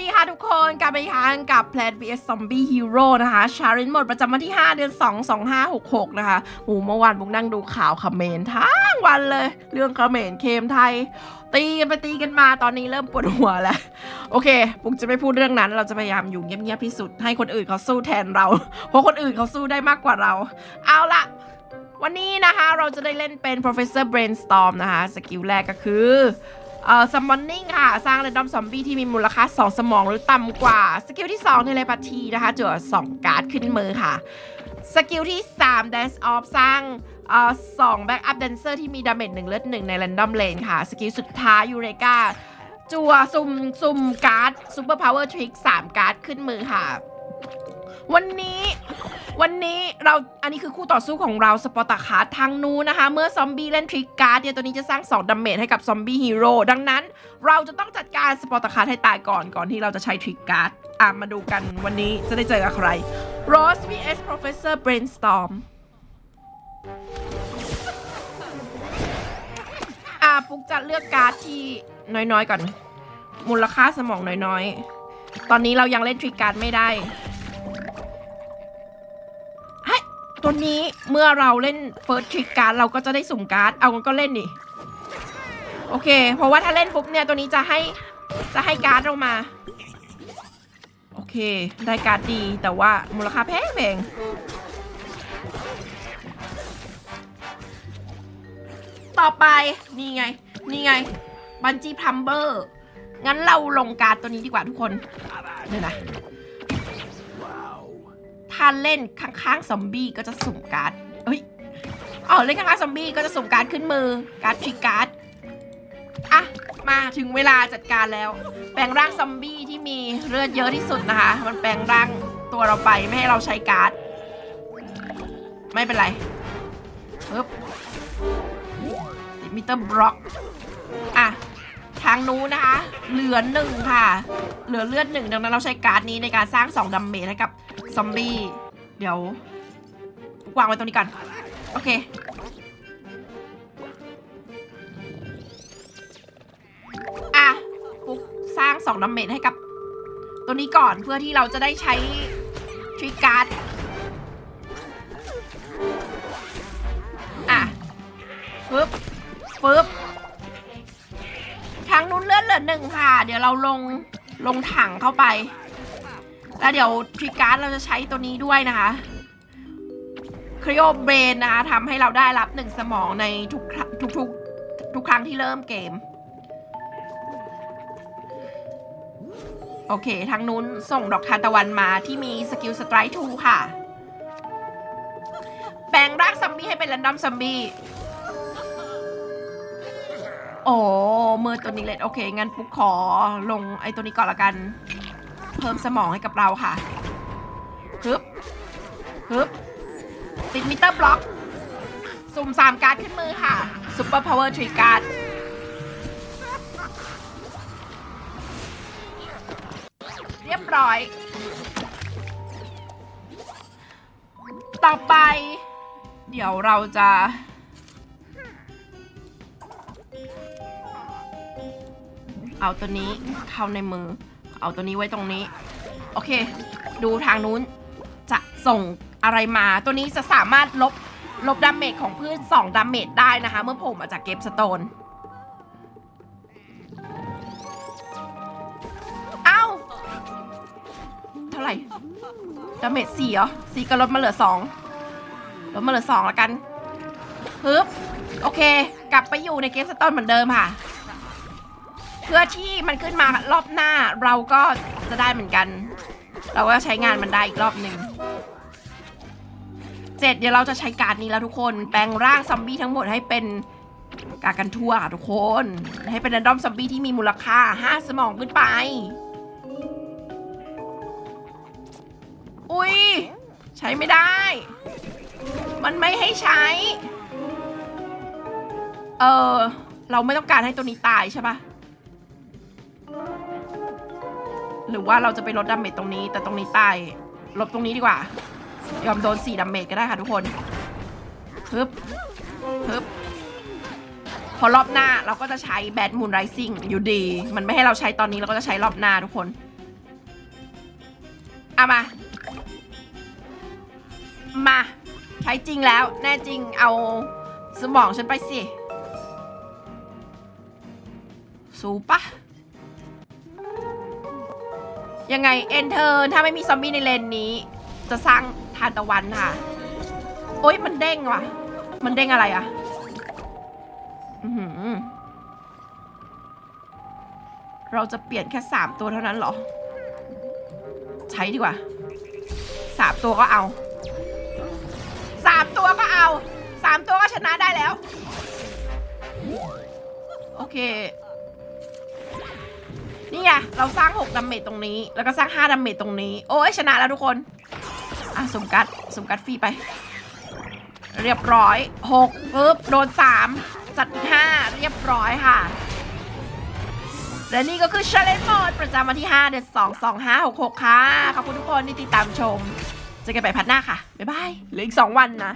ดีค่ะทุกคนกลับมาอีกครั้งกับ Plant vs Zombie Hero นะคะชารินหมดประจำวันที่ 5 เดือน 2 2 5 6 6 นะคะโอ้เมื่อวานบุกนั่งดูข่าวเขมรทั้งวันเลย เรื่องเขมรเคมไทย ตีกันไปตีกันมาตอนนี้เริ่มปวดหัวแล้ว โอเคบุกจะไม่พูดเรื่องนั้นเราจะพยายามอยู่เงียบๆที่สุดให้คนอื่นเขาสู้แทนเรา เพราะคนอื่นเขาสู้ได้มากกว่าเรา เอาละวันนี้นะคะเราจะได้เล่นเป็น Professor Brainstorm นะคะสกิลแรกก็คือ เอ่อ summoning ค่ะ สร้าง random zombie ที่มีมูลค่า 2 สมองหรือต่ำกว่า สกิลที่2 telepathy นะคะจั่ว2 การ์ดขึ้นมือค่ะ สกิลที่3 dance off สร้างเอ่อสอง backup dancer ที่มีดาเมจ1เลือด1ใน random lane ค่ะ สกิลสุดท้ายยูเรกาจัวซุ่มซุ่มการ์ด super power trick 3การ์ดขึ้นมือค่ะ วันนี้ วันนี้เราอันนี้คือคู่ต่อสู้ของเราสปอตาคาร์ทางนู้นนะคะ เมื่อซอมบี้เล่นทริกการ์ดเนี่ยตัวนี้จะสร้าง2ดัมเมจให้กับซอมบี้ฮีโร่ดังนั้น เราจะต้องจัดการสปอตาคาร์ให้ตายก่อนก่อนที่เราจะใช้ทริกการ์ดอะมาดูกันวันนี้จะได้เจอกับใคร Rose vs Professor Brainstorm อะปุ๊กจะเลือกการ์ดที่น้อยๆก่อน มูลค่าสมองน้อยๆ ตอนนี้เรายังเล่นทริกการ์ดไม่ได้ ตัวนี้เมื่อเราเล่นเฟิร์สทริกการ์ดเราก็จะได้สุ่มการ์ด เอาก็เล่นดิโอเค เพราะว่าถ้าเล่นปุ๊บเนี่ยตัวนี้จะให้จะให้การ์ดเรามา โอเค ได้การ์ดดีแต่ว่ามูลค่าแพงแพงต่อไปนี่ไง นี่ไงบันจี้พัมเบอร์งั้นเราลงการ์ดตัวนี้ดีกว่าทุกคนเดี๋ยวนะ ถ้าเล่นข้างๆซอมบี้ก็จะสุ่มการ์ดเอ้ยอ๋อเล่นข้างๆซอมบี้ก็จะสุ่มการ์ดขึ้นมือ การ์ดทริกการ์ดอะมาถึงเวลาจัดการแล้ว แปลงร่างซอมบี้ที่มีเลือดเยอะที่สุดนะคะ มันแปลงร่างตัวเราไปไม่ให้เราใช้การ์ด ไม่เป็นไรปึ๊บมิเตอร์บล็อกอะทางนู้นนะคะ เหลือหนึ่งค่ะ เหลือเลือดหนึ่งดังนั้นเราใช้การ์ดนี้ในการสร้างสองดัมเมจให้กับซอมบี้ เดี๋ยววางไว้ตรงนี้ก่อน โอเค อะปุ๊กสร้างสองดัมเมจให้กับ ตัวนี้ก่อนเพื่อที่เราจะได้ใช้ทริกการ์ดอะปึ๊บปึ๊บทางนู้นเลื่อนเหลือหนึ่งค่ะ เดี๋ยวเราลงลงถังเข้าไป แล้วเดี๋ยวทริกการ์ดเราจะใช้ตัวนี้ด้วยนะคะคริโอเบรนนะคะทำให้เราได้รับหนึ่งสมองในทุกทุกทุกทุกครั้งที่เริ่มเกม โอเค ทางนู้นส่งดอกทานตะวันมาที่มีสกิลสไตร์ทูค่ะ แปลงร่างซัมบี้ให้เป็นแรนดอมซัมบี้โอ้มือตัวนี้เล็ดโอเค งั้นปุ๊กขอลงไอ้ตัวนี้ก่อนละกัน เพิ่มสมองให้กับเราค่ะฮึบฮึบติดมิเตอร์บล็อก สุ่มสามการ์ดขึ้นมือค่ะซูเปอร์พาวเวอร์ทรีการ์ดเรียบร้อย ต่อไป เดี๋ยวเราจะเอาตัวนี้เข้าในมือ เอาตัวนี้ไว้ตรงนี้ โอเค ดูทางนู้นจะส่งอะไรมา ตัวนี้จะสามารถลบลบดาเมจของพืช2ดาเมจได้นะคะ เมื่อผล่มาจากเกมสโตนเอ้าเท่าไหร่ดาเมจสี่เหรอสี่ก็ลดมาเหลือสองลดมาเหลือสองแล้วกันฮึบโอเค กลับไปอยู่ในเกมสโตนเหมือนเดิมค่ะ พื่อที่มันขึ้นมารอบหน้าเราก็จะได้เหมือนกัน เราก็ใช้งานมันได้อีกรอบหนึ่งเจ็ดเดี๋ยวเราจะใช้การ์ดนี้แล้วทุกคน แปลงร่างซอมบี้ทั้งหมดให้เป็นกากันทั่วค่ะทุกคน ให้เป็นแรนดอมซอมบี้ที่มีมูลค่า5สมองขึ้นไป อุ้ยใช้ไม่ได้ มันไม่ให้ใช้ เออเราไม่ต้องการให้ตัวนี้ตายใช่ปะ หรือว่าเราจะไปลดดาเมจตรงนี้ แต่ตรงนี้ตายลบตรงนี้ดีกว่า ยอมโดน4ดาเมจก็ได้ค่ะทุกคนฮึบฮึบพอรอบหน้าเราก็จะใช้แบดมูนไรซิ่งอยู่ดี มันไม่ให้เราใช้ตอนนี้เราก็จะใช้รอบหน้าทุกคนเอามา มาใช้จริงแล้ว แน่จริงเอาสมองฉันไปสิ สูปะ ยังไงเอนเทอร์ถ้าไม่มีซอมบี้ในเลนนี้ จะสร้างทานตะวันค่ะ โอ๊ยมันเด้งว่ะ มันเด้งอะไรอะอือเราจะเปลี่ยนแค่สามตัวเท่านั้นเหรอ ใช้ดีกว่าสามตัวก็เอาสามตัวก็เอาสามตัวก็ชนะได้แล้ว โอเค นี่ไงเราสร้าง6ดาเมจตรงนี้ แล้วก็สร้าง5ดาเมจตรงนี้ โอ้ยชนะแล้วทุกคน อะสมกัดสมกัดฟรีไป เรียบร้อย6ปึ๊บโดน 3 จัดอีก5เรียบร้อยค่ะ และนี่ก็คือ Challenge Mode ประจำวันที่ 5 เดือน 2 2 5 6 6 ค่ะ ขอบคุณทุกคนที่ติดตามชม เจอกันใหม่พัดหน้าค่ะ บ๊ายบายเหลืออีก 2 วันนะ